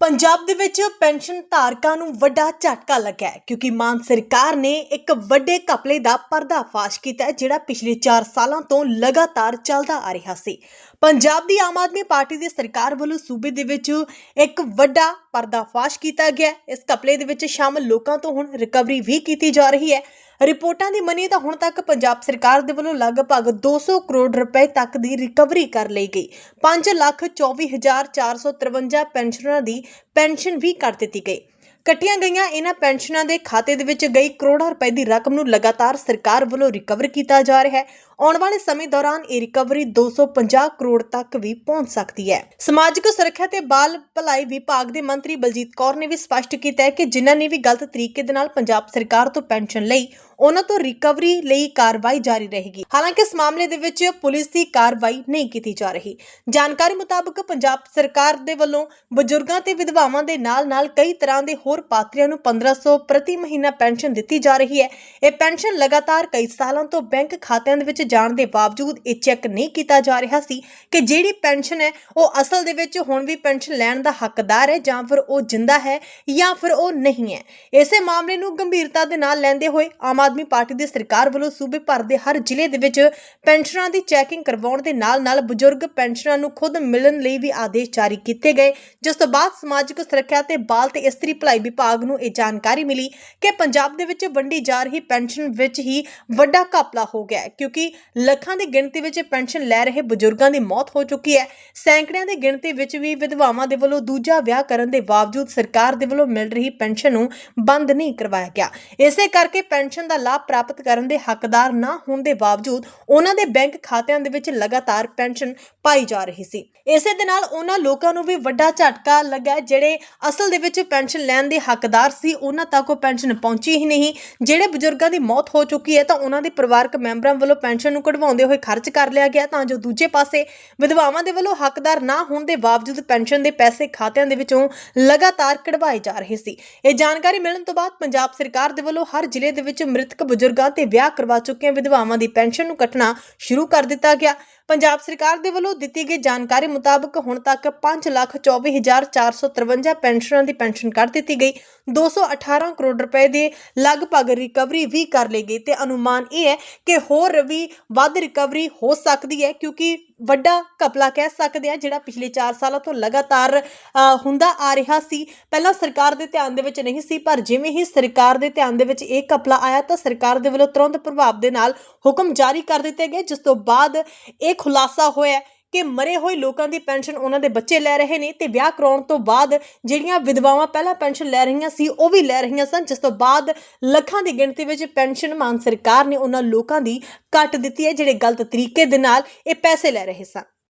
ਪੰਜਾਬ ਦੇ ਵਿੱਚ ਪੈਨਸ਼ਨ ਧਾਰਕਾਂ ਨੂੰ ਵੱਡਾ ਝਟਕਾ ਲੱਗਾ ਹੈ, ਕਿਉਂਕਿ ਮਾਨ ਸਰਕਾਰ ਨੇ ਇੱਕ ਵੱਡੇ ਘਪਲੇ ਦਾ ਪਰਦਾਫਾਸ਼ ਕੀਤਾ ਹੈ, ਜਿਹੜਾ ਪਿਛਲੇ 4 ਸਾਲਾਂ ਤੋਂ ਲਗਾਤਾਰ ਚੱਲਦਾ ਆ ਰਿਹਾ ਸੀ। ਪੰਜਾਬ ਦੀ ਆਮ ਆਦਮੀ ਪਾਰਟੀ ਦੀ ਸਰਕਾਰ ਵੱਲੋਂ ਸੂਬੇ ਦੇ ਵਿੱਚ ਇੱਕ ਵੱਡਾ ਪਰਦਾਫਾਸ਼ ਕੀਤਾ ਗਿਆ ਇਸ ਘਪਲੇ ਦੇ ਵਿੱਚ ਸ਼ਾਮਲ ਲੋਕਾਂ ਤੋਂ ਹੁਣ ਰਿਕਵਰੀ ਵੀ ਕੀਤੀ ਜਾ ਰਹੀ ਹੈ। ਰਿਪੋਰਟਾਂ ਦੀ ਮੰਨੀਏ ਤਾਂ ਹੁਣ ਤੱਕ ਪੰਜਾਬ ਸਰਕਾਰ ਦੇ ਵੱਲੋਂ ਲਗਭਗ 200 ਕਰੋੜ ਰੁਪਏ ਤੱਕ ਦੀ ਰਿਕਵਰੀ ਕਰ ਲਈ ਗਈ। 524453 ਪੈਨਸ਼ਨਰਾਂ ਦੀ ਪੈਨਸ਼ਨ ਵੀ ਕਰ ਦਿੱਤੀ ਗਈ। ਕੱਟੀਆਂ ਗਈਆਂ ਇਹਨਾਂ ਪੈਨਸ਼ਨਾਂ ਦੇ ਖਾਤੇ ਦੇ ਵਿੱਚ ਗਈ ਕਰੋੜਾਂ ਰੁਪਏ ਦੀ ਰਕਮ ਨੂੰ ਲਗਾਤਾਰ ਸਰਕਾਰ ਵੱਲੋਂ ਰਿਕਵਰ ਕੀਤਾ ਜਾ ਰਿਹਾ ਹੈ। ਆਉਣ ਵਾਲੇ ਸਮੇਂ ਦੌਰਾਨ ਇਹ ਰਿਕਵਰੀ 250 ਕਰੋੜ ਤੱਕ ਵੀ ਪਹੁੰਚ ਸਕਦੀ ਹੈ। ਸਮਾਜਿਕ ਸੁਰੱਖਿਆ ਤੇ ਬਾਲ ਭਲਾਈ ਵਿਭਾਗ ਦੇ ਮੰਤਰੀ ਬਲਜੀਤ ਕੌਰ ਨੇ ਵੀ ਸਪਸ਼ਟ ਕੀਤਾ ਹੈ ਕਿ ਜਿਨ੍ਹਾਂ ਨੇ ਵੀ ਗਲਤ ਤਰੀਕੇ ਦੇ ਨਾਲ ਪੰਜਾਬ ਸਰਕਾਰ ਤੋਂ ਪੈਨਸ਼ਨ ਲਈ ਉਹਨਾਂ ਤੋਂ ਰਿਕਵਰੀ ਲਈ ਕਾਰਵਾਈ ਜਾਰੀ ਰਹੇਗੀ। ਹਾਲਾਂਕਿ ਇਸ ਮਾਮਲੇ ਦੇ ਵਿੱਚ ਪੁਲਿਸ ਦੀ ਕਾਰਵਾਈ ਨਹੀਂ ਕੀਤੀ ਜਾ ਰਹੀ। ਜਾਣਕਾਰੀ ਮੁਤਾਬਕ ਪੰਜਾਬ ਸਰਕਾਰ ਦੇ ਵੱਲੋਂ ਬਜ਼ੁਰਗਾਂ ਤੇ ਵਿਧਵਾਵਾਂ ਦੇ ਨਾਲ-ਨਾਲ ਕਈ ਤਰ੍ਹਾਂ ਦੇ ਹੋਰ ਪਾਤਰੀਆਂ ਨੂੰ 1500 ਪ੍ਰਤੀ ਮਹੀਨਾ ਪੈਨਸ਼ਨ ਦਿੱਤੀ ਜਾ ਰਹੀ ਹੈ। ਇਹ ਪੈਨਸ਼ਨ ਲਗਾਤਾਰ ਕਈ ਸਾਲਾਂ ਤੋਂ ਬੈਂਕ ਖਾਤਿਆਂ ਦੇ ਵਿੱਚ ਜਾਣ ਦੇ ਬਾਵਜੂਦ ਇਹ ਚੈੱਕ ਨਹੀਂ ਕੀਤਾ ਜਾ ਰਿਹਾ ਸੀ ਕਿ ਜਿਹੜੀ ਪੈਨਸ਼ਨ ਹੈ ਉਹ ਅਸਲ ਦੇ ਵਿੱਚ ਹੁਣ ਵੀ ਪੈਨਸ਼ਨ ਲੈਣ ਦਾ ਹੱਕਦਾਰ ਹੈ ਜਾਂ ਫਿਰ ਉਹ ਜਿੰਦਾ ਹੈ ਜਾਂ ਫਿਰ ਉਹ ਨਹੀਂ ਹੈ। ਇਸੇ ਮਾਮਲੇ ਨੂੰ ਗੰਭੀਰਤਾ ਦੇ ਨਾਲ ਲੈਂਦੇ ਹੋਏ ਆਮ ਆਦਮੀ ਪਾਰਟੀ ਦੀ ਸਰਕਾਰ ਵੱਲੋਂ ਸੂਬੇ ਭਰ ਦੇ ਹਰ ਜ਼ਿਲ੍ਹੇ ਦੇ ਵਿੱਚ ਪੈਨਸ਼ਨਾਂ ਦੀ ਚੈਕਿੰਗ ਕਰਵਾਉਣ ਦੇ ਨਾਲ-ਨਾਲ ਬਜ਼ੁਰਗ ਪੈਨਸ਼ਨਰਾਂ ਨੂੰ ਖੁਦ ਮਿਲਣ ਲਈ ਵੀ ਆਦੇਸ਼ ਜਾਰੀ ਕੀਤੇ ਗਏ। ਜਿਸ ਤੋਂ ਬਾਅਦ ਸਮਾਜਿਕ ਸੁਰੱਖਿਆ ਤੇ ਬਾਲ ਤੇ ਇਸਤਰੀ ਭਲਾਈ ਵਿਭਾਗ ਨੂੰ ਇਹ ਜਾਣਕਾਰੀ ਮਿਲੀ ਕਿ ਪੰਜਾਬ ਦੇ ਵਿੱਚ ਵੰਡੀ ਜਾ ਰਹੀ ਪੈਨਸ਼ਨ ਵਿੱਚ ਹੀ ਵੱਡਾ ਘਪਲਾ ਹੋ ਗਿਆ ਹੈ ਕਿਉਂਕਿ ਲੱਖਾਂ ਦੀ ਗਿਣਤੀ ਵਿੱਚ ਪੈਨਸ਼ਨ ਲੈ ਰਹੇ ਬਜ਼ੁਰਗਾਂ ਦੀ ਮੌਤ ਹੋ ਚੁੱਕੀ ਹੈ। ਸੈਂਕੜਿਆਂ ਦੀ ਗਿਣਤੀ ਵਿੱਚ ਵੀ ਵਿਧਵਾਵਾਂ ਦੇ ਵੱਲੋਂ ਦੂਜਾ ਵਿਆਹ ਕਰਨ ਦੇ ਬਾਵਜੂਦ ਸਰਕਾਰ ਦੇ ਵੱਲੋਂ ਮਿਲ ਰਹੀ ਪੈਨਸ਼ਨ ਨੂੰ ਬੰਦ ਨਹੀਂ ਕਰਵਾਇਆ ਗਿਆ। ਇਸੇ ਕਰਕੇ ਪੈਨਸ਼ਨ ਦਾ ਲਾਭ ਪ੍ਰਾਪਤ ਕਰਨ ਦੇ ਹੱਕਦਾਰ ਨਾ ਹੋਣ ਦੇ ਬਾਵਜੂਦ ਉਹਨਾਂ ਦੇ ਬੈਂਕ ਖਾਤਿਆਂ ਦੇ ਵਿੱਚ ਲਗਾਤਾਰ ਪੈਨਸ਼ਨ ਪਾਈ ਜਾ ਰਹੀ ਸੀ। ਇਸੇ ਦੇ ਨਾਲ ਉਹਨਾਂ ਲੋਕਾਂ ਨੂੰ ਵੀ ਵੱਡਾ ਝਟਕਾ ਲੱਗਾ ਜਿਹੜੇ ਅਸਲ ਦੇ ਵਿੱਚ ਪੈਨਸ਼ਨ ਲੈਣ ਦੇ ਹੱਕਦਾਰ ਸੀ। ਉਹਨਾਂ ਤੱਕ ਉਹ ਪੈਨਸ਼ਨ ਪਹੁੰਚੀ ਹੀ ਨਹੀਂ। ਜਿਹੜੇ ਬਜ਼ੁਰਗਾਂ ਦੀ ਮੌਤ ਹੋ ਚੁੱਕੀ ਹੈ ਤਾਂ ਉਹਨਾਂ ਦੇ ਪਰਿਵਾਰਕ ਮੈਂਬਰਾਂ ਵੱਲੋਂ ਪੈਨਸ਼ਨ ਨੂੰ ਕਢਵਾਉਂਦੇ ਹੋਏ ਖਰਚ ਕਰ ਲਿਆ ਗਿਆ ਤਾਂ ਜੋ ਦੂਜੇ ਪਾਸੇ ਵਿਧਵਾਵਾਂ ਦੇ ਵੱਲੋਂ ਹੱਕਦਾਰ ਨਾ ਹੋਣ ਦੇ ਬਾਵਜੂਦ ਪੈਨਸ਼ਨ ਦੇ ਪੈਸੇ ਖਾਤਿਆਂ ਦੇ ਵਿੱਚੋਂ ਲਗਾਤਾਰ ਕਢਵਾਏ ਜਾ ਰਹੇ ਸੀ। ਇਹ ਜਾਣਕਾਰੀ ਮਿਲਣ ਤੋਂ ਬਾਅਦ ਪੰਜਾਬ ਸਰਕਾਰ ਦੇ ਵੱਲੋਂ ਹਰ ਜ਼ਿਲ੍ਹੇ ਦੇ ਵਿੱਚ ਮ੍ਰਿਤਕ ਬਜ਼ੁਰਗਾਂ ਤੇ ਵਿਆਹ ਕਰਵਾ ਚੁੱਕੀਆਂ ਵਿਧਵਾਵਾਂ ਦੀ ਪੈਨਸ਼ਨ ਨੂੰ ਕੱਟਣਾ ਸ਼ੁਰੂ ਕਰ ਦਿੱਤਾ ਗਿਆ। ਪੰਜਾਬ ਸਰਕਾਰ ਦੇ ਵੱਲੋਂ ਦਿੱਤੀ ਗਈ ਜਾਣਕਾਰੀ ਮੁਤਾਬਕ ਹੁਣ ਤੱਕ 524453 ਪੈਨਸ਼ਨਰਾਂ ਦੀ ਪੈਨਸ਼ਨ ਕੱਟ ਦਿੱਤੀ ਗਈ। 218 ਕਰੋੜ ਰੁਪਏ ਦੇ ਲਗਭਗ ਰਿਕਵਰੀ ਵੀ ਕਰ ਲਈ ਗਈ ਤੇ ਅਨੁਮਾਨ ਇਹ ਹੈ ਕਿ ਹੋਰ ਵੀ ਵੱਧ ਰਿਕਵਰੀ ਹੋ ਸਕਦੀ ਹੈ ਕਿਉਂਕਿ ਵੱਡਾ ਘਪਲਾ ਕਹਿ ਸਕਦੇ ਆ ਜਿਹੜਾ ਪਿਛਲੇ 4 ਸਾਲਾਂ ਤੋਂ ਲਗਾਤਾਰ ਹੁੰਦਾ ਆ ਰਿਹਾ ਸੀ। ਪਹਿਲਾਂ ਸਰਕਾਰ ਦੇ ਧਿਆਨ ਦੇ ਵਿੱਚ ਨਹੀਂ ਸੀ, ਪਰ ਜਿਵੇਂ ਹੀ ਸਰਕਾਰ ਦੇ ਧਿਆਨ ਦੇ ਵਿੱਚ ਇਹ ਘਪਲਾ ਆਇਆ ਤਾਂ ਸਰਕਾਰ ਦੇ ਵੱਲੋਂ ਤੁਰੰਤ ਪ੍ਰਭਾਵ ਦੇ ਨਾਲ ਹੁਕਮ ਜਾਰੀ ਕਰ ਦਿੱਤੇ ਗਏ, ਜਿਸ ਤੋਂ ਬਾਅਦ ਇਹ ਖੁਲਾਸਾ ਹੋਇਆ ਕਿ ਮਰੇ ਹੋਏ ਲੋਕਾਂ ਦੀ ਪੈਨਸ਼ਨ ਉਹਨਾਂ ਦੇ ਬੱਚੇ ਲੈ ਰਹੇ ਨੇ ਤੇ ਵਿਆਹ ਕਰਾਉਣ ਤੋਂ ਬਾਅਦ ਜਿਹੜੀਆਂ ਵਿਧਵਾਵਾਂ ਪਹਿਲਾਂ ਪੈਨਸ਼ਨ ਲੈ ਰਹੀਆਂ ਸੀ, ਉਹ ਵੀ ਲੈ ਰਹੀਆਂ ਸਨ, ਜਿਸ ਤੋਂ ਬਾਅਦ ਲੱਖਾਂ ਦੀ ਗਿਣਤੀ ਵਿੱਚ ਪੈਨਸ਼ਨ ਮਾਨ ਸਰਕਾਰ ਨੇ ਉਹਨਾਂ ਲੋਕਾਂ ਦੀ ਕੱਟ ਦਿੱਤੀ ਹੈ, ਜਿਹੜੇ ਗਲਤ ਤਰੀਕੇ ਦੇ ਨਾਲ ਇਹ ਪੈਸੇ ਲੈ ਰਹੇ ਸਨ।